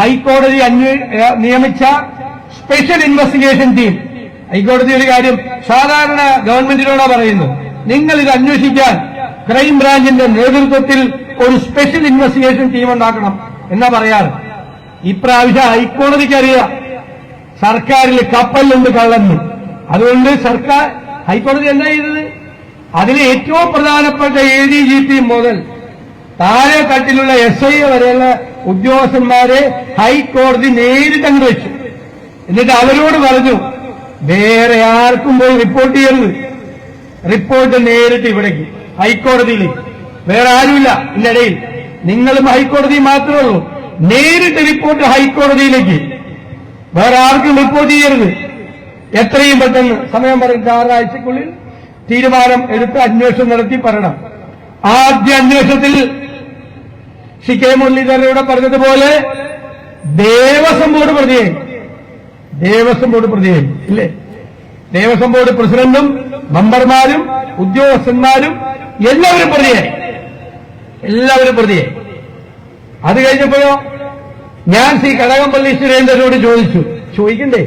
ഹൈക്കോടതി നിയമിച്ച special investigation team. ഹൈക്കോടതി ഒരു കാര്യം സാധാരണ ഗവൺമെന്റിനോടാ പറയുന്നു. നിങ്ങൾ ഇത് അന്വേഷിക്കാൻ ക്രൈംബ്രാഞ്ചിന്റെ നേതൃത്വത്തിൽ ഒരു സ്പെഷ്യൽ ഇൻവെസ്റ്റിഗേഷൻ ടീം ഉണ്ടാക്കണം എന്നാ പറയാറ്. ഇപ്രാവശ്യം ഹൈക്കോടതിക്ക് അറിയാം സർക്കാരിൽ കപ്പലുണ്ട് കള്ളന്ന്. അതുകൊണ്ട് സർക്കാർ ഹൈക്കോടതി എന്താ ചെയ്തത്? അതിൽ ഏറ്റവും പ്രധാനപ്പെട്ട എ ഡി ജി പി മുതൽ താഴെ തട്ടിലുള്ള എസ് ഐ വരെയുള്ള ഉദ്യോഗസ്ഥന്മാരെ ഹൈക്കോടതി നേരിട്ട് അങ്ങ് വെച്ചു. എന്നിട്ട് അവരോട് പറഞ്ഞു വേറെ ആർക്കും പോയി റിപ്പോർട്ട് ചെയ്യരുത്. റിപ്പോർട്ട് നേരിട്ട് ഇവിടേക്ക് ഹൈക്കോടതിയിലേക്ക് വേറെ ആരുമില്ല ഇതിനിടയിൽ നിങ്ങളും ഹൈക്കോടതി മാത്രമേ ഉള്ളൂ. നേരിട്ട് റിപ്പോർട്ട് ഹൈക്കോടതിയിലേക്ക്. വേറെ ആർക്കും റിപ്പോർട്ട് ചെയ്യരുത്. എത്രയും പെട്ടെന്ന് സമയം പറയുന്നത് ആറാഴ്ചക്കുള്ളിൽ തീരുമാനം എടുത്ത് അന്വേഷണം നടത്തി പറയണം. ആദ്യ അന്വേഷണത്തിൽ ശ്രീ കെ മുരളീധരനോട് പറഞ്ഞതുപോലെ ദേവസ്വം ബോർഡ് പ്രതിയെ. ദേവസ്വം ബോർഡ് പ്രതിയെ ഇല്ലേ? ദേവസ്വം ബോർഡ് പ്രസിഡന്റും മെമ്പർമാരും ഉദ്യോഗസ്ഥന്മാരും എല്ലാവരും പ്രതിയെ. എല്ലാവരും പ്രതിയെ. അത് കഴിഞ്ഞപ്പോഴോ ഞാൻ ശ്രീ കടകംപള്ളി സുരേന്ദ്രനോട് ചോദിച്ചു. ചോദിക്കണ്ടേ?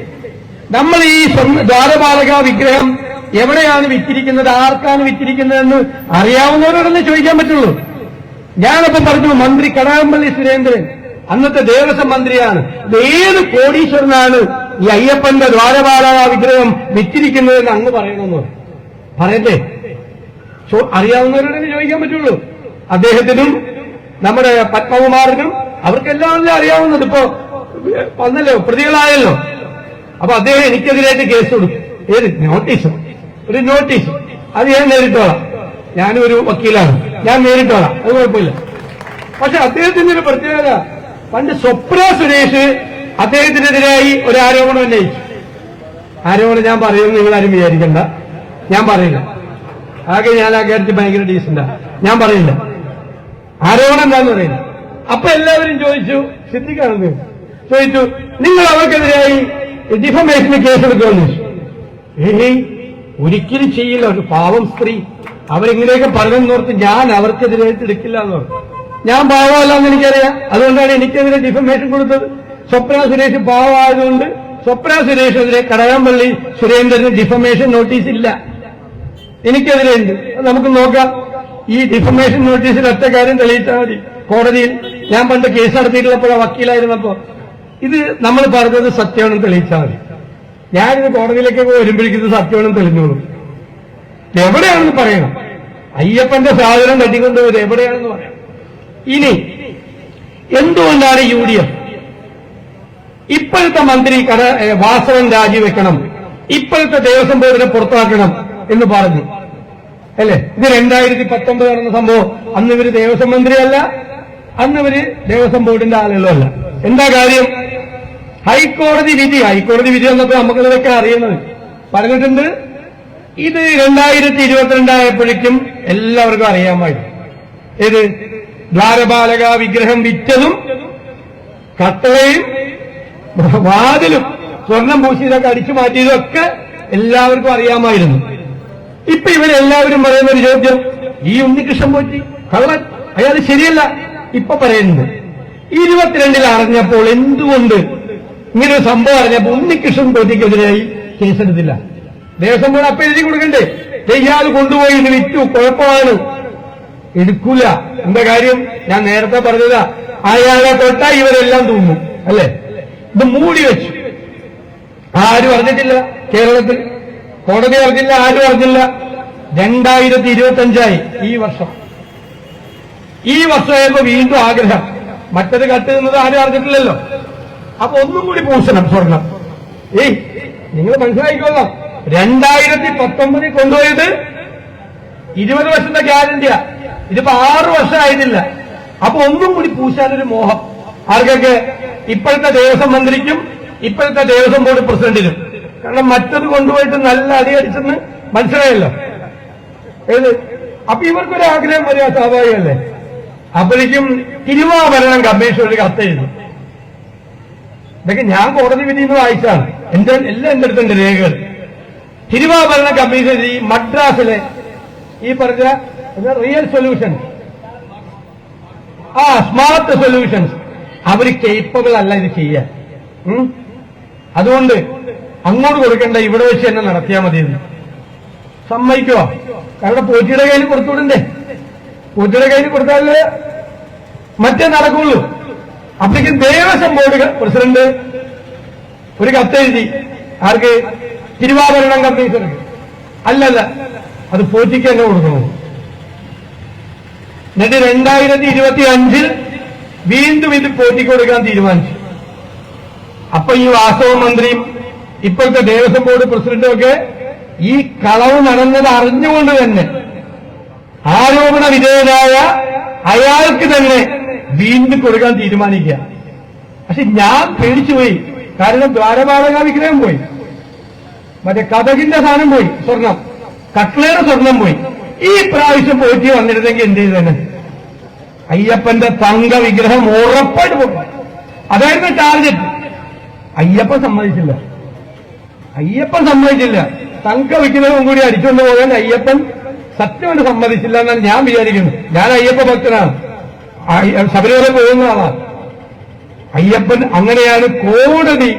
നമ്മൾ ഈ ദ്വാരപാലക വിഗ്രഹം എവിടെയാണ് വിറ്റിരിക്കുന്നത്? ആർക്കാണ് വിറ്റിരിക്കുന്നതെന്ന് അറിയാവുന്നവരോടൊന്ന് ചോദിക്കാൻ പറ്റുള്ളൂ. ഞാനപ്പം പറഞ്ഞു മന്ത്രി കടാമ്പള്ളി സുരേന്ദ്രൻ അന്നത്തെ ദേവസ്വം മന്ത്രിയാണ്. ഏത് കോടീശ്വരനാണ് ഈ അയ്യപ്പന്റെ ദ്വാരപാല വിഗ്രഹം വിറ്റിരിക്കുന്നതെന്ന് അങ്ങ് പറയണമെന്ന് പറയട്ടെ? അറിയാവുന്നവരോടേ ചോദിക്കാൻ പറ്റുള്ളൂ. അദ്ദേഹത്തിനും നമ്മുടെ പത്മകുമാറിനും അവർക്കെല്ലാം അറിയാവുന്നത്? ഇപ്പോ വന്നല്ലോ പ്രതികളായല്ലോ. അപ്പൊ അദ്ദേഹം എനിക്കെതിരായിട്ട് കേസ് കൊടുക്കും. ഏത്? നോട്ടീസ്. ഒരു നോട്ടീസ്. അത് ഞാൻ നേരിട്ടോളാം. ഞാനും ഒരു വക്കീലാണ്. ഞാൻ നേരിട്ട് വരാം അത് കുഴപ്പമില്ല. പക്ഷെ അദ്ദേഹത്തിന്റെ ഒരു പ്രത്യേകത പണ്ട് സ്വപ്ന സുരേഷ് അദ്ദേഹത്തിനെതിരായി ഒരു ആരോപണം ഉന്നയിച്ചു. ആരോപണം ഞാൻ പറയുമെന്ന് നിങ്ങൾ ആരും വിചാരിക്കണ്ട. ഞാൻ പറയില്ല ആകെ ഞാൻ ആ കാര്യത്തിൽ ഭയങ്കര ഡീസന്റാ ഞാൻ പറയില്ല ആരോപണം എന്താന്ന് പറയില്ല അപ്പൊ എല്ലാവരും ചോദിച്ചു സിദ്ധിക്കാണെന്ന് ചോദിച്ചു നിങ്ങൾ അവർക്കെതിരായി ഡിഫമേഷന് കേസെടുക്കുമെന്ന് ഏയ് ഒരിക്കലും ചെയ്യില്ല. ഒരു പാവം സ്ത്രീ. അവരിങ്ങനെയൊക്കെ പറഞ്ഞെന്നോർത്ത് ഞാൻ അവർക്കെതിരായിട്ട് എടുക്കില്ല എന്ന് പറഞ്ഞു. ഞാൻ പാവമല്ല എന്ന് എനിക്കറിയാം. അതുകൊണ്ടാണ് എനിക്കെതിരെ ഡിഫമേഷൻ കൊടുത്തത്. സ്വപ്ന സുരേഷ് പാവമായതുകൊണ്ട് സ്വപ്ന സുരേഷ് സുരേഷിനെതിരെ കടകംപള്ളി സുരേന്ദ്രന് ഡിഫമേഷൻ നോട്ടീസ് ഇല്ല. എനിക്കെതിരെ ഉണ്ട് നമുക്ക് നോക്കാം. ഈ ഡിഫമേഷൻ നോട്ടീസിൽ ഒറ്റ കാര്യം തെളിയിച്ചാൽ മതി. കോടതിയിൽ ഞാൻ പണ്ട് കേസ് നടത്തിയിട്ടുള്ളപ്പോഴാണ് വക്കീലായിരുന്നപ്പോ. ഇത് നമ്മൾ പറഞ്ഞത് സത്യമാണെന്ന് തെളിയിച്ചാൽ മതി. ഞാനിത് കോടതിയിലേക്കൊക്കെ വരുമ്പോഴേക്കും ഇത് സത്യമാണെന്ന് തെളിഞ്ഞോളും. എവിടെയാണെന്ന് പറയണം. അയ്യപ്പന്റെ സാധനം തട്ടിക്കൊണ്ടുവരും എവിടെയാണെന്ന് പറയണം. ഇനി എന്തുകൊണ്ടാണ് യു ഡി എഫ് ഇപ്പോഴത്തെ മന്ത്രി കട വാസവൻ രാജിവെക്കണം. ഇപ്പോഴത്തെ ദേവസ്വം ബോർഡിനെ പുറത്താക്കണം എന്ന് പറഞ്ഞു. അല്ലേ? ഇത് രണ്ടായിരത്തി പത്തൊമ്പത് നടന്ന സംഭവം. അന്ന് ഇവർ ദേവസ്വം മന്ത്രിയല്ല. അന്ന് ഇവർ ദേവസ്വം ബോർഡിന്റെ ആളുകളല്ല. എന്താ കാര്യം? ഹൈക്കോടതി വിധി. ഹൈക്കോടതി വിധി എന്നൊക്കെ നമുക്കിതൊക്കെ അറിയുന്നത്. പറഞ്ഞിട്ടുണ്ട് ഇത് രണ്ടായിരത്തി ഇരുപത്തിരണ്ടായപ്പോഴേക്കും എല്ലാവർക്കും അറിയാമായിരുന്നു ഏത്? ദ്വാരപാലക വിഗ്രഹം വിറ്റതും കട്ടളയും വാതിലും സ്വർണം പൂശിയതൊക്കെ അടിച്ചു മാറ്റിയതൊക്കെ എല്ലാവർക്കും അറിയാമായിരുന്നു. ഇപ്പൊ ഇവരെല്ലാവരും പറയുന്ന ഒരു ചോദ്യം ഈ ഉണ്ണികൃഷ്ണൻ പോറ്റി കള്ളൻ അയാൾ ശരിയല്ല. ഇപ്പൊ പറയുന്നത് ഇരുപത്തിരണ്ടിൽ അറിഞ്ഞപ്പോൾ എന്തുകൊണ്ട് ഇങ്ങനെ ഒരു സംഭവം അറിഞ്ഞപ്പോൾ ഉണ്ണികൃഷ്ണൻ പോറ്റിക്കെതിരായി കേസെടുത്തില്ല? ദേവസ്വം പോലെ അപ്പൊ എഴുതി കൊടുക്കണ്ടേ? ഇയാൾ കൊണ്ടുപോയി ഇത് വിറ്റു. കുഴപ്പമാണ്. എടുക്കൂല. എന്താ കാര്യം? ഞാൻ നേരത്തെ പറഞ്ഞതാ. അയാളെ തൊട്ട ഇവരെല്ലാം തൂങ്ങും. അല്ലേ? ഇത് മൂടി വെച്ചു. ആരും അറിഞ്ഞിട്ടില്ല കേരളത്തിൽ. കോടതി അറിഞ്ഞില്ല ആരും അറിഞ്ഞില്ല. രണ്ടായിരത്തി ഇരുപത്തി അഞ്ചായി ഈ വർഷം. ഈ വർഷമായപ്പോ വീണ്ടും ആഗ്രഹം. മറ്റത് കട്ടുന്നത് ആരും അറിഞ്ഞിട്ടില്ലല്ലോ. അപ്പൊ ഒന്നും കൂടി പൂശണം സ്വർണം. ഏയ് നിങ്ങൾ മനസ്സിലാക്കിക്കൊള്ളാം രണ്ടായിരത്തി പത്തൊമ്പതിൽ കൊണ്ടുപോയത് ഇരുപത് വർഷത്തെ ഗ്യാരണ്ടിയാ. ഇതിപ്പോ ആറു വർഷമായിരുന്നില്ല അപ്പൊ ഒന്നും കൂടി പൂശാനൊരു മോഹം. ആർക്കൊക്കെ ഇപ്പോഴത്തെ ദേവസ്വം മന്ത്രിക്കും ഇപ്പോഴത്തെ ദേവസ്വം ബോർഡ് പ്രസിഡന്റിനും. കാരണം മറ്റത് കൊണ്ടുപോയിട്ട് നല്ല അടിയടിച്ചെന്ന് മനസ്സിലായല്ലോ. ഏത്? അപ്പൊ ഇവർക്കൊരു ആഗ്രഹം വരിക സ്വാഭാവികമല്ലേ? അപ്പോഴേക്കും തിരുവാഭരണം കമ്മീഷൻ ഒരു കത്തെഴുതി ഇതൊക്കെ ഞാൻ കോടതി വിധി നിന്ന് വായിച്ചാണ് എന്റെ എല്ലാം എന്റെ അടുത്തുണ്ട് രേഖകൾ. തിരുവാഭരണ കമ്മീഷൻ ഈ മദ്രാസിലെ ഈ പറഞ്ഞ റിയൽ സൊല്യൂഷൻസ് ആ സ്മാർട്ട് സൊല്യൂഷൻസ് അവർ കേപ്പബിൾ ഇത് ചെയ്യാൻ. അതുകൊണ്ട് അങ്ങോട്ട് കൊടുക്കേണ്ട ഇവിടെ വെച്ച് തന്നെ നടത്തിയാൽ മതി എന്ന് സമ്മതിക്കുവോ? കാരണം പോറ്റിയുടെ കയ്യിൽ കൊടുത്തുവിടണ്ടേ? പോറ്റിയുടെ കയ്യിൽ കൊടുത്താലേ മറ്റേ നടക്കുള്ളൂ. അപ്പോഴേക്കും ദേവസ്വം ബോർഡ് പ്രസിഡന്റ് ഒരു കത്തെഴുതി. ആർക്ക്? തിരുവാഭരണം കമ്മീഷൻ അല്ലല്ല അത് പോറ്റിക്ക് തന്നെ കൊടുക്കണം. എന്നിട്ട് രണ്ടായിരത്തി ഇരുപത്തി അഞ്ചിൽ വീണ്ടും ഇത് പോറ്റിക്ക് കൊടുക്കാൻ തീരുമാനിച്ചു. അപ്പൊ ഈ വാസ്തവ മന്ത്രിയും ഇപ്പോഴത്തെ ദേവസ്വം ബോർഡ് പ്രസിഡന്റും ഒക്കെ ഈ കളവ് നടന്നത് അറിഞ്ഞുകൊണ്ട് തന്നെ ആരോപണ വിധേയനായ അയാൾക്ക് തന്നെ വീണ്ടും കൊടുക്കാൻ തീരുമാനിക്കുക. പക്ഷെ ഞാൻ പേടിച്ചുപോയി. കാരണം ദ്വാരപാലക വിഗ്രഹം പോയി. മറ്റേ കഥകിന്റെ സാധനം പോയി സ്വർണം. കട്ട്ലയുടെ സ്വർണം പോയി. ഈ പ്രാവശ്യം പോറ്റി വന്നിരുന്നെങ്കിൽ എന്ത് ചെയ്തേനെ? അയ്യപ്പന്റെ തങ്ക വിഗ്രഹം ഉറപ്പായിട്ട് പോകും അതായിരുന്നു ടാർഗറ്റ്. അയ്യപ്പൻ സമ്മതിച്ചില്ല. അയ്യപ്പൻ സമ്മതിച്ചില്ല. തങ്ക വിഗ്രഹവും കൂടി അടിച്ചുകൊണ്ട് പോകാൻ അയ്യപ്പൻ സത്യമായിട്ട് സമ്മതിച്ചില്ല എന്നാണ് ഞാൻ വിചാരിക്കുന്നത് ഞാൻ അയ്യപ്പ ഭക്തനാണ്. ശബരിമല പോകുന്ന ആളാണ് അയ്യപ്പൻ അങ്ങനെയാണ് കോടതി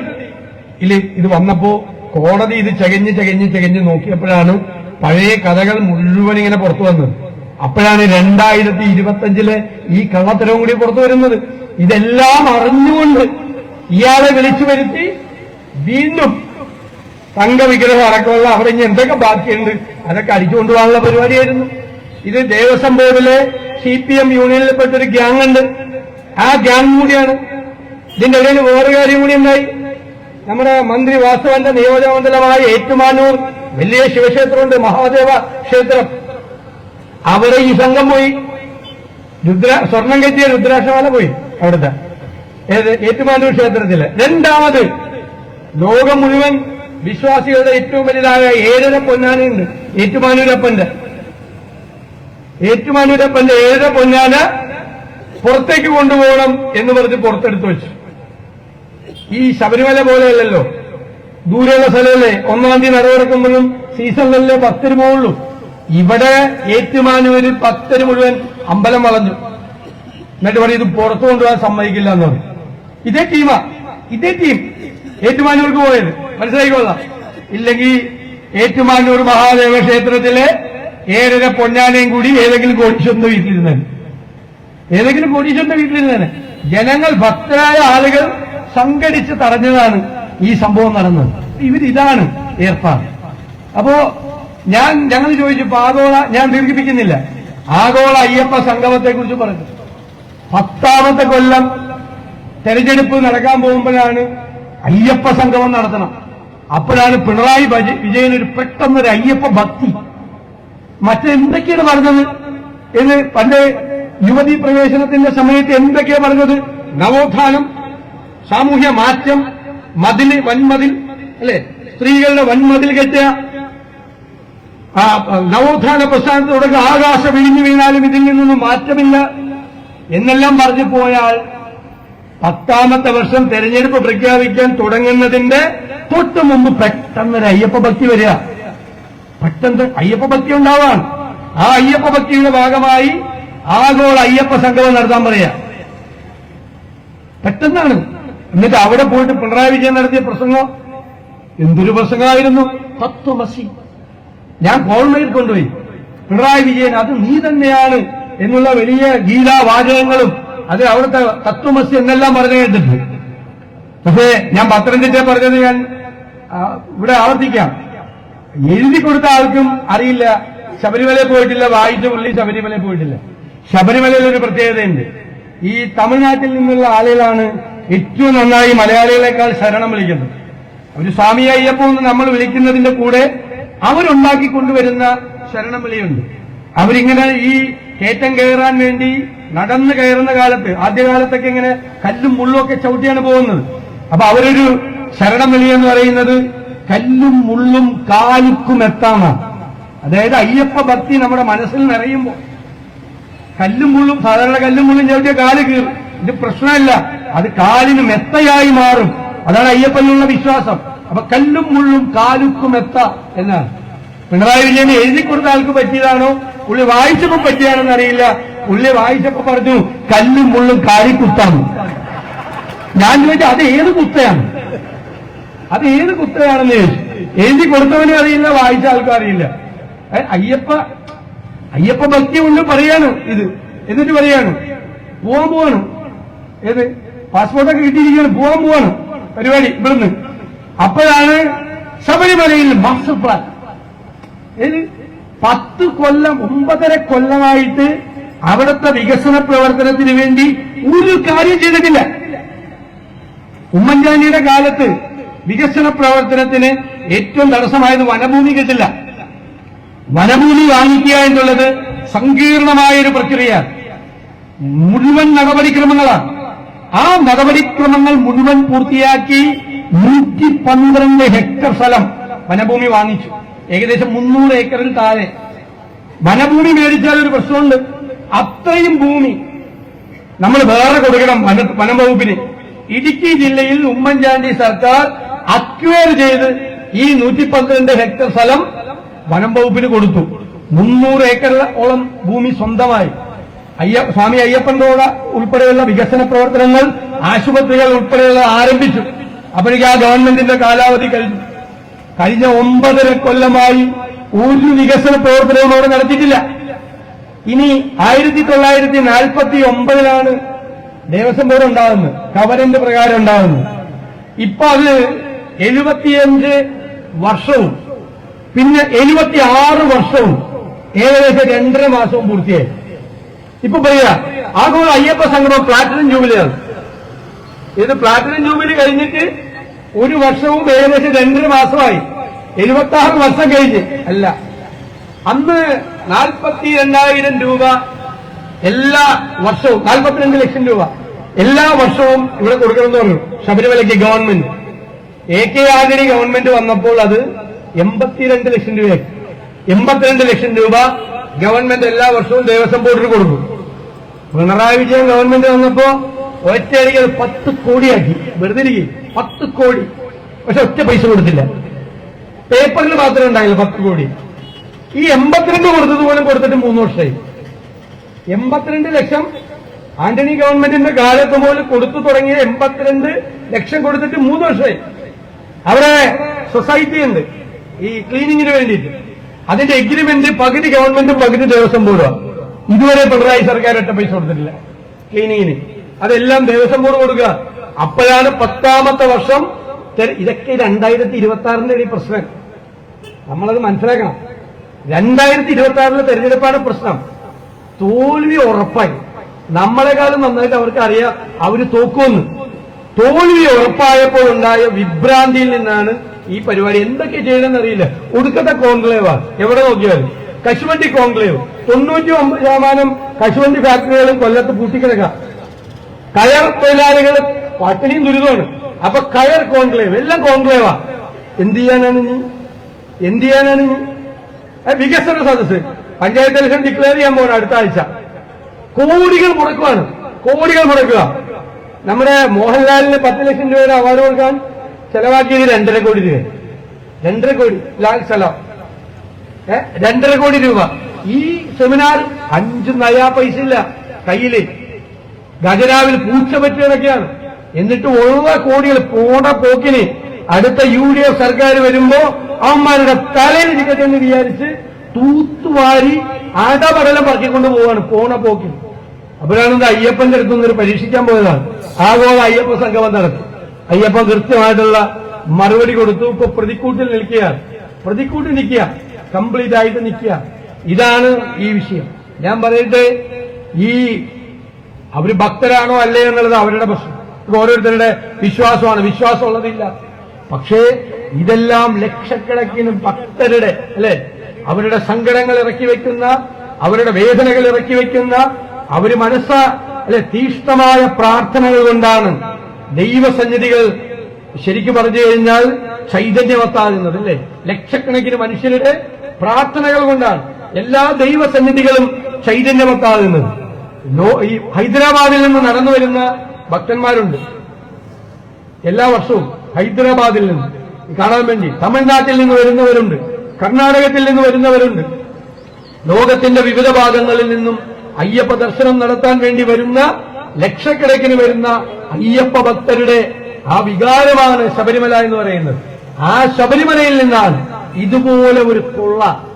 ഇത് വന്നപ്പോ കോടതി ഇത് ചകഞ്ഞ് ചകഞ്ഞ് ചകഞ്ഞ് നോക്കിയപ്പോഴാണ് പഴയ കഥകൾ മുഴുവൻ ഇങ്ങനെ പുറത്തു വന്നത്. അപ്പോഴാണ് രണ്ടായിരത്തി ഇരുപത്തഞ്ചിലെ ഈ കള്ളത്തരവും കൂടി പുറത്തു വരുന്നത്. ഇതെല്ലാം അറിഞ്ഞുകൊണ്ട് ഇയാളെ വിളിച്ചു വരുത്തി വീണ്ടും തങ്കവിഗ്രഹം അടക്കമുള്ള അവിടെ ഇനി എന്തൊക്കെ ബാക്കിയുണ്ട്? അതൊക്കെ അടിച്ചുകൊണ്ടുപോകാനുള്ള പരിപാടിയായിരുന്നു. ഇത് ദേവസ്വം ബോർഡിലെ സി പി എം യൂണിയനിൽപ്പെട്ടൊരു ഗ്യാങ് ഉണ്ട് ആ ഗ്യാങ് കൂടിയാണ്. ഇതിന്റെ ഇടയിൽ വേറെ കാര്യം കൂടി ഉണ്ടായി. നമ്മുടെ മന്ത്രി വാസവന്റെ നിയോജകമണ്ഡലമായ ഏറ്റുമാനൂർ വലിയ ശിവക്ഷേത്രമുണ്ട് മഹാദേവ ക്ഷേത്രം. അവിടെ ഈ സംഘം പോയി. രുദ്ര സ്വർണം കെട്ടിയ രുദ്രാക്ഷമാല പോയി അവിടുത്തെ. ഏത്? ഏറ്റുമാനൂർ ക്ഷേത്രത്തിൽ. രണ്ടാമത് ലോകം മുഴുവൻ വിശ്വാസികളുടെ ഏറ്റവും വലുതായ ഏഴര പൊന്നാനയുണ്ട്. ഏറ്റുമാനൂരപ്പന്റെ. ഏറ്റുമാനൂരപ്പന്റെ ഏഴര പൊന്നാന പുറത്തേക്ക് കൊണ്ടുപോകണം എന്ന് പറഞ്ഞ് പുറത്തെടുത്ത് വെച്ചു. ഈ ശബരിമല പോലെയല്ലല്ലോ. ദൂരെയുള്ള സ്ഥലമല്ലേ? ഒന്നാം തീയതി നടവെടുക്കുമ്പോഴും സീസണിലല്ലേ ഭക്തര് പോകുള്ളൂ ഇവിടെ ഏറ്റുമാനൂരിൽ ഭക്തര് മുഴുവൻ അമ്പലം വളഞ്ഞു. എന്നിട്ട് പറയും ഇത് പുറത്തു കൊണ്ടുപോകാൻ സമ്മതിക്കില്ല എന്ന് പറയും. ഇതേ ടീമാ ഇതേ ടീം ഏറ്റുമാനൂർക്ക് പോയത്. മനസ്സിലായിക്കൊള്ളാം ഇല്ലെങ്കിൽ ഏറ്റുമാനൂർ മഹാദേവ ക്ഷേത്രത്തിലെ ഏഴര പൊന്നാനയും കൂടി ഏതെങ്കിലും കോടീശ്വരന്റെ വീട്ടിലിരുന്നേ ഏതെങ്കിലും കോടീശ്വരന്റെ വീട്ടിലിരുന്നേനെ ജനങ്ങൾ ഭക്തരായ ആളുകൾ സംഘടിച്ച് തടഞ്ഞതാണ് ഈ സംഭവം നടന്നത്. ഇവരിതാണ് ഏർപ്പാട്. അപ്പോ ഞാൻ ഞങ്ങൾ ചോദിച്ചു ആഗോള ഞാൻ ദീർഘിപ്പിക്കുന്നില്ല. ആഗോള അയ്യപ്പ സംഗമത്തെ കുറിച്ച് പറഞ്ഞു. പത്താമത്തെ കൊല്ലം തെരഞ്ഞെടുപ്പ് നടക്കാൻ പോകുമ്പോഴാണ് അയ്യപ്പ സംഗമം നടത്തണം. അപ്പോഴാണ് പിണറായി വിജയൻ ഒരു പെട്ടെന്നൊരു അയ്യപ്പ ഭക്തി. മറ്റെന്തൊക്കെയാണ് പറഞ്ഞത്? എന്ന് പണ്ട് യുവതി പ്രവേശനത്തിന്റെ സമയത്ത് എന്തൊക്കെയാണ് പറഞ്ഞത്? നവോത്ഥാനം സാമൂഹ്യ മാറ്റം മതിൽ വൻമതിൽ അല്ലെ? സ്ത്രീകളുടെ വൻമതിൽ കെട്ടുക. നവോത്ഥാന പ്രസ്ഥാനത്തോടൊക്കെ ആകാശം വിഴിഞ്ഞു വീണാലും ഇതിൽ നിന്നൊന്നും മാറ്റമില്ല. എന്നെല്ലാം പറഞ്ഞു പോയാൽ പത്താമത്തെ വർഷം തെരഞ്ഞെടുപ്പ് പ്രഖ്യാപിക്കാൻ തുടങ്ങുന്നതിന്റെ തൊട്ട് മുമ്പ് പെട്ടെന്നൊരു അയ്യപ്പ ഭക്തി വരിക. പെട്ടെന്ന് അയ്യപ്പ ഭക്തി ഉണ്ടാവാൻ. ആ അയ്യപ്പ ഭക്തിയുടെ ഭാഗമായി ആഗോള അയ്യപ്പ സംഗമം നടത്താൻ പറയാ. പെട്ടെന്നാണ്. എന്നിട്ട് അവിടെ പോയിട്ട് പിണറായി വിജയൻ നടത്തിയ പ്രസംഗം? എന്തൊരു പ്രസംഗമായിരുന്നു? തത്വമസി ഞാൻ കോൾമയിൽ കൊണ്ടുപോയി. പിണറായി വിജയൻ അത് നീ തന്നെയാണ് എന്നുള്ള വലിയ ഗീതാവാചകങ്ങളും അത് അവിടുത്തെ തത്വമസി എന്നെല്ലാം പറഞ്ഞു കേട്ടിട്ടുണ്ട്. പക്ഷേ ഞാൻ പത്തനംതിട്ട പറഞ്ഞത് ഞാൻ ഇവിടെ ആവർത്തിക്കാം. എഴുതി കൊടുത്ത ആൾക്കും അറിയില്ല. ശബരിമല പോയിട്ടില്ല വായിച്ച പുള്ളി ശബരിമല പോയിട്ടില്ല. ശബരിമലയിൽ ഒരു പ്രത്യേകതയുണ്ട്. ഈ തമിഴ്നാട്ടിൽ നിന്നുള്ള ആളുകളാണ് ഏറ്റവും നന്നായി മലയാളികളെക്കാൾ ശരണം വിളിക്കുന്നത് ഒരു സ്വാമി അയ്യപ്പോ എന്ന് നമ്മൾ വിളിക്കുന്നതിന്റെ കൂടെ അവരുണ്ടാക്കി കൊണ്ടുവരുന്ന ശരണം വിളിയുണ്ട്. അവരിങ്ങനെ ഈ കയറ്റം കയറാൻ വേണ്ടി നടന്നു കയറുന്ന കാലത്ത് ആദ്യകാലത്തൊക്കെ ഇങ്ങനെ കല്ലും മുള്ളും ഒക്കെ ചവിട്ടിയാണ് പോകുന്നത്. അപ്പൊ അവരൊരു ശരണം വിളി എന്ന് പറയുന്നത് കല്ലും മുള്ളും കാലുക്കും എത്താന്നാണ് അതായത് അയ്യപ്പ ഭക്തി നമ്മുടെ മനസ്സിൽ നിറയുമ്പോൾ. കല്ലും മുള്ളും സാധാരണ കല്ലും മുള്ളും ചവിട്ടിയ കാൽ കീറും. ഇത് പ്രശ്നമല്ല. അത് കാലിന് മെത്തയായി മാറും. അതാണ് അയ്യപ്പനുള്ള വിശ്വാസം. അപ്പൊ കല്ലും മുള്ളും കാലുക്കും മെത്ത എന്നാണ്. പിണറായി വിജയൻ എഴുതി കൊടുത്ത ആൾക്ക് പറ്റിയതാണോ? പുള്ളി വായിച്ചപ്പോ പറ്റിയതാണെന്ന് അറിയില്ല. പുള്ളി വായിച്ചപ്പോ പറഞ്ഞു കല്ലും മുള്ളും കാലിക്കുത്താണ് ഞാൻ ചോദിച്ചു അത് ഏത് കുത്തയാണ്? അത് ഏത് കുത്തയാണെന്ന് ചോദിച്ചു. എഴുതി കൊടുത്തവനും അറിയില്ല വായിച്ച ആൾക്കും അറിയില്ല. അയ്യപ്പ അയ്യപ്പ ഭക്തി കൊണ്ട് പറയാണ് ഇത്. എന്നിട്ട് പറയാണ് പോവാൻ പോവാണ് ഏത്? പാസ്പോർട്ടൊക്കെ കിട്ടിയിരിക്കുകയാണ്. പോവാൻ പോവാണ് പരിപാടി ഇവിടുന്ന്. അപ്പോഴാണ് ശബരിമലയിൽ മാസ്റ്റർ പ്ലാൻ ഏത്? പത്ത് കൊല്ലം ഒമ്പതര കൊല്ലമായിട്ട് അവിടുത്തെ വികസന പ്രവർത്തനത്തിന് വേണ്ടി ഒരു കാര്യം ചെയ്തിട്ടില്ല. ഉമ്മൻചാണ്ടിയുടെ കാലത്ത് വികസന പ്രവർത്തനത്തിന് ഏറ്റവും തടസ്സമായത് വനഭൂമി കിട്ടില്ല. വനഭൂമി വാങ്ങിക്കുക എന്നുള്ളത് സങ്കീർണമായ ഒരു പ്രക്രിയ മുഴുവൻ നടപടിക്രമങ്ങളാണ്. ആ നടപടിക്രമങ്ങൾ മുഴുവൻ പൂർത്തിയാക്കി നൂറ്റി പന്ത്രണ്ട് ഹെക്ടർ സ്ഥലം വനഭൂമി വാങ്ങിച്ചു. ഏകദേശം മുന്നൂറ് ഏക്കറിൽ താഴെ. വനഭൂമി മേടിച്ചാൽ ഒരു പ്രശ്നമുണ്ട്. അത്രയും ഭൂമി നമ്മൾ വേറെ കൊടുക്കണം വന വനം വകുപ്പിന്. ഇടുക്കി ജില്ലയിൽ ഉമ്മൻചാണ്ടി സർക്കാർ അക്വയർ ചെയ്ത് ഈ നൂറ്റി പന്ത്രണ്ട് ഹെക്ടർ സ്ഥലം വനം വകുപ്പിന് കൊടുത്തു. മുന്നൂറ് ഏക്കറോളം ഭൂമി സ്വന്തമായി. അയ്യ സ്വാമി അയ്യപ്പൻ തോട ഉൾപ്പെടെയുള്ള വികസന പ്രവർത്തനങ്ങൾ ആശുപത്രികൾ ഉൾപ്പെടെയുള്ള ആരംഭിച്ചു. അപ്പോഴേക്ക് ആ ഗവൺമെന്റിന്റെ കാലാവധി കഴിഞ്ഞു കഴിഞ്ഞ ഒമ്പതര കൊല്ലമായി ഒരു വികസന പ്രവർത്തനവും അവിടെ നടത്തിയിട്ടില്ല. ഇനി ആയിരത്തി തൊള്ളായിരത്തി നാൽപ്പത്തി ഒമ്പതിലാണ് ദേവസ്വം ബോർഡ് ഉണ്ടാകുന്നത് കവരന്റെ പ്രകാരം ഉണ്ടാകുന്നത്. ഇപ്പൊ അത് എഴുപത്തിയഞ്ച് വർഷവും പിന്നെ എഴുപത്തി ആറ് വർഷവും ഏകദേശം രണ്ടര മാസവും പൂർത്തിയായി. ഇപ്പൊ പറയുക ആഗോള അയ്യപ്പ സംഗമം പ്ലാറ്റിനം ജൂബിലിയാണ് ഇത് പ്ലാറ്റിനം ജൂബിലി കഴിഞ്ഞിട്ട് ഒരു വർഷവും ഏകദേശം രണ്ടര മാസമായി. എഴുപത്തി ആറ് വർഷം കഴിഞ്ഞ്. അല്ല അന്ന് നാൽപ്പത്തി രണ്ടായിരം രൂപ എല്ലാ വർഷവും നാൽപ്പത്തിരണ്ട് ലക്ഷം രൂപ എല്ലാ വർഷവും ഇവിടെ കൊടുക്കണമെന്ന് പറഞ്ഞു. ശബരിമലയ്ക്ക് government. A K Antony government വന്നപ്പോൾ അത് എൺപത്തിരണ്ട് ലക്ഷം രൂപയായി. എൺപത്തിരണ്ട് ലക്ഷം രൂപ ഗവൺമെന്റ് എല്ലാ വർഷവും ദേവസ്വം ബോർഡിന് കൊടുക്കും. പിണറായി വിജയൻ ഗവൺമെന്റ് വന്നപ്പോ ഒറ്റയടിക്ക് അത് പത്ത് കോടിയാക്കി. വെറുതെ ഇരിക്കും. പത്ത് കോടി. പക്ഷെ ഒറ്റ പൈസ കൊടുത്തില്ല. പേപ്പറിൽ മാത്രമേ ഉണ്ടായില്ല പത്ത് കോടി. ഈ എൺപത്തിരണ്ട് കൊടുത്തത് പോലും കൊടുത്തിട്ട് മൂന്ന് വർഷമായി. എൺപത്തിരണ്ട് ലക്ഷം ആന്റണി ഗവൺമെന്റിന്റെ കാലത്ത് പോലും കൊടുത്തു തുടങ്ങിയ എൺപത്തിരണ്ട് ലക്ഷം കൊടുത്തിട്ട് മൂന്ന് വർഷമായി. അവിടെ സൊസൈറ്റി ഉണ്ട്. ഈ ക്ലീനിങ്ങിന് വേണ്ടിയിട്ട്. അതിന്റെ എഗ്രിമെന്റ് പകുതി ഗവൺമെന്റും പകുതി ദേവസ്വം ബോർഡുമാണ് ഇതുവരെ പിണറായി സർക്കാർ ഒറ്റ പൈസ കൊടുത്തിട്ടില്ല. ക്ലീനിങ്ങിന് അതെല്ലാം ദേവസ്വം ബോർഡ് കൊടുക്കുക. അപ്പോഴാണ് പത്താമത്തെ വർഷം ഇതൊക്കെ രണ്ടായിരത്തി ഇരുപത്തി ആറിന്റെ ഒരു പ്രശ്നം. നമ്മളത് മനസ്സിലാക്കണം. രണ്ടായിരത്തി ഇരുപത്തി ആറിലെ തെരഞ്ഞെടുപ്പാണ് പ്രശ്നം. തോൽവി ഉറപ്പായി. നമ്മളെക്കാളും നന്നായിട്ട് അവർക്ക് അറിയാം അവർ തോക്കുമെന്ന്. തോൽവി ഉറപ്പായപ്പോൾ ഉണ്ടായ വിഭ്രാന്തിയിൽ നിന്നാണ് ഈ പരിപാടി. എന്തൊക്കെ ചെയ്യണമെന്ന് അറിയില്ല ഒടുക്കത്തെ കോൺക്ലേവാ. എവിടെ നോക്കിയാലും. കശുവണ്ടി കോൺക്ലേവ്. തൊണ്ണൂറ്റി ഒമ്പത് ശതമാനം കശുവണ്ടി ഫാക്ടറികളും കൊല്ലത്ത് പൂട്ടിക്കിടക്കാം. കയർ തൊഴിലാളികൾ പട്ടിണിയും ദുരിതമാണ് അപ്പൊ കയർ കോൺക്ലേവ് എല്ലാം കോൺക്ലേവാ. എന്ത് ചെയ്യാനാണ് ഇനി? എന്ത് ചെയ്യാനാണ് ഇനി? വികസന സദസ് പഞ്ചായത്ത് ഇലക്ഷൻ ഡിക്ലെയർ ചെയ്യാൻ പോകണം അടുത്ത ആഴ്ച. കോടികൾ മുടക്കുവാണ്. കോടികൾ മുടക്കുക. നമ്മുടെ മോഹൻലാലിന് പത്ത് ലക്ഷം രൂപയുടെ അവാർഡ് കൊടുക്കാൻ ചെലവാക്കിയത് രണ്ടര കോടി രൂപ. രണ്ടര കോടി. ലാൽ സലാം. രണ്ടര കോടി രൂപ. ഈ സെമിനാർ അഞ്ച് നയാ പൈസ ഇല്ല കയ്യിൽ ഖജനാവിൽ പൂച്ച പറ്റിയതൊക്കെയാണ്. എന്നിട്ട് ഉള്ള കോടികൾ പോണ പോക്കിന് അടുത്ത യു ഡി എഫ് സർക്കാർ വരുമ്പോ അവന്മാരുടെ തലയിൽ എന്ന് വിചാരിച്ച് തൂത്തുവാരി അടപടലം പറക്കിക്കൊണ്ട് പോവാണ് പോണ പോക്കിന്. അപ്പോഴാണ് ഇത് അയ്യപ്പന്റെ അടുത്തു നിന്ന് പരീക്ഷിക്കാൻ പോയതാണ്. ആഗോള അയ്യപ്പ സംഗമം നടത്തി. അയ്യപ്പൻ കൃത്യമായിട്ടുള്ള മറുപടി കൊടുത്തു. ഇപ്പൊ പ്രതിക്കൂട്ടിൽ നിൽക്കുകയാണ്. പ്രതിക്കൂട്ടിൽ നിൽക്കുക. കംപ്ലീറ്റ് ആയിട്ട് നിൽക്കുക. ഇതാണ് ഈ വിഷയം. ഞാൻ പറയട്ടെ ഈ അവർ ഭക്തരാണോ അല്ലേ എന്നുള്ളത് അവരുടെ പ്രശ്നം. ഓരോരുത്തരുടെ വിശ്വാസമാണ്. വിശ്വാസമുള്ളതില്ല പക്ഷേ ഇതെല്ലാം ലക്ഷക്കണക്കിന് ഭക്തരുടെ അല്ലെ? അവരുടെ സങ്കടങ്ങൾ ഇറക്കി വെക്കുന്ന അവരുടെ വേദനകൾ ഇറക്കി വെക്കുന്ന അവർ മനസ്സ അല്ലെ തീഷ്ണമായ പ്രാർത്ഥനകൾ കൊണ്ടാണ് ദൈവസന്നിധികൾ ശരിക്കും പറഞ്ഞു കഴിഞ്ഞാൽ ചൈതന്യമത്താകുന്നത് അല്ലേ? ലക്ഷക്കണക്കിന് മനുഷ്യരുടെ പ്രാർത്ഥനകൾ കൊണ്ടാണ്. എല്ലാ ദൈവസന്നിധികളും നിന്ന്. ഈ ഹൈദരാബാദിൽ നിന്ന് നടന്നു വരുന്ന ഭക്തന്മാരുണ്ട്. എല്ലാ വർഷവും ഹൈദരാബാദിൽ നിന്ന്. കാണാൻ വേണ്ടി തമിഴ്നാട്ടിൽ നിന്ന് വരുന്നവരുണ്ട്. കർണാടകത്തിൽ നിന്ന് വരുന്നവരുണ്ട്. ലോകത്തിന്റെ വിവിധ ഭാഗങ്ങളിൽ നിന്നും അയ്യപ്പ ദർശനം നടത്താൻ വേണ്ടി വരുന്ന ലക്ഷക്കണക്കിന് വരുന്ന അയ്യപ്പ ഭക്തരുടെ ആ വികാരമാണ് ശബരിമല എന്ന് പറയുന്നത്. ആ ശബരിമലയിൽ നിന്നാണ് ഇതുപോലെ ഒരു കൊള്ള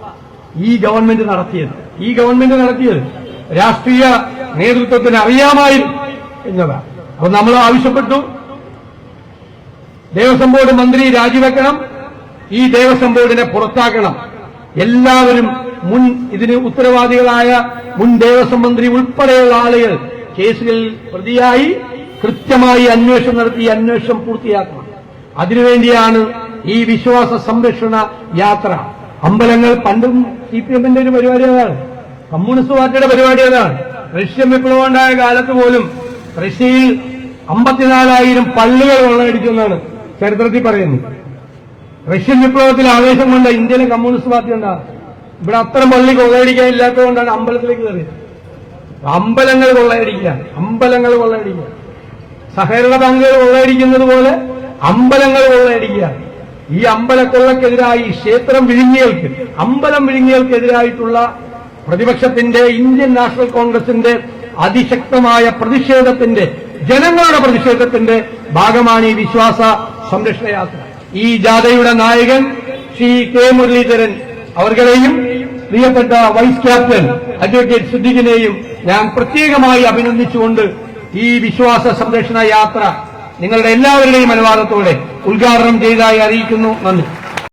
ഈ ഗവൺമെന്റ് നടത്തിയത്. ഈ ഗവൺമെന്റ് നടത്തിയത് രാഷ്ട്രീയ നേതൃത്വത്തിന് അറിയാമായിരുന്നു എന്നതാണ്. അപ്പൊ നമ്മൾ ആവശ്യപ്പെട്ടു. ദേവസ്വം ബോർഡ് മന്ത്രി രാജിവെക്കണം. ഈ ദേവസ്വം ബോർഡിനെ പുറത്താക്കണം. എല്ലാവരും മുൻ ഇതിന് ഉത്തരവാദികളായ മുൻ ദേവസ്വം മന്ത്രി ഉൾപ്പെടെയുള്ള ആളുകൾ കേസുകളിൽ പ്രതിയായി കൃത്യമായി അന്വേഷണം നടത്തി അന്വേഷണം പൂർത്തിയാക്കണം. അതിനുവേണ്ടിയാണ് ഈ വിശ്വാസ സംരക്ഷണ യാത്ര. അമ്പലങ്ങൾ പണ്ടും സി പി എമ്മിന്റെ ഒരു പരിപാടി അതാണ്. കമ്മ്യൂണിസ്റ്റ് പാർട്ടിയുടെ പരിപാടി അതാണ്. റഷ്യൻ വിപ്ലവം ഉണ്ടായ കാലത്ത് പോലും റഷ്യയിൽ അമ്പത്തിനാലായിരം പള്ളികൾ കൊള്ളയടിക്കുമെന്നാണ് ചരിത്രത്തിൽ പറയുന്നത്. റഷ്യൻ വിപ്ലവത്തിൽ ആവേശം കൊണ്ട് ഇന്ത്യയിലെ കമ്മ്യൂണിസ്റ്റ് പാർട്ടി ഉണ്ടാകും ഇവിടെ അത്ര പള്ളി കൊള്ളയടിക്കാൻ ഇല്ലാത്തതുകൊണ്ടാണ് അമ്പലത്തിലേക്ക് കയറിയത്. അമ്പലങ്ങൾ കൊള്ളയടിക്കുക അമ്പലങ്ങൾ കൊള്ളയടിക്കുക. സഹകരണ ബാങ്കുകൾ കൊള്ളയടിക്കുന്നത് പോലെ അമ്പലങ്ങൾ കൊള്ളയടിക്കുക. ഈ അമ്പലക്കൊള്ളക്കെതിരായി ക്ഷേത്രം വിഴുങ്ങിയൽക്ക്. അമ്പലം വിഴുങ്ങിയൽക്കെതിരായിട്ടുള്ള പ്രതിപക്ഷത്തിന്റെ ഇന്ത്യൻ നാഷണൽ കോൺഗ്രസിന്റെ അതിശക്തമായ പ്രതിഷേധത്തിന്റെ ജനങ്ങളുടെ പ്രതിഷേധത്തിന്റെ ഭാഗമാണ് ഈ വിശ്വാസ സംരക്ഷണ യാത്ര ഈ ജാഥയുടെ നായകൻ ശ്രീ കെ മുരളീധരൻ അവർകളെയും പ്രിയപ്പെട്ട വൈസ് ക്യാപ്റ്റൻ അഡ്വക്കേറ്റ് സിദ്ദിഖിനെയും ഞാൻ പ്രത്യേകമായി അഭിനന്ദിച്ചുകൊണ്ട് ഈ വിശ്വാസ സംരക്ഷണ യാത്ര നിങ്ങളുടെ എല്ലാവരുടെയും അനുവാദത്തോടെ ഉദ്ഘാടനം ചെയ്തതായി അറിയിക്കുന്നു. നന്ദി.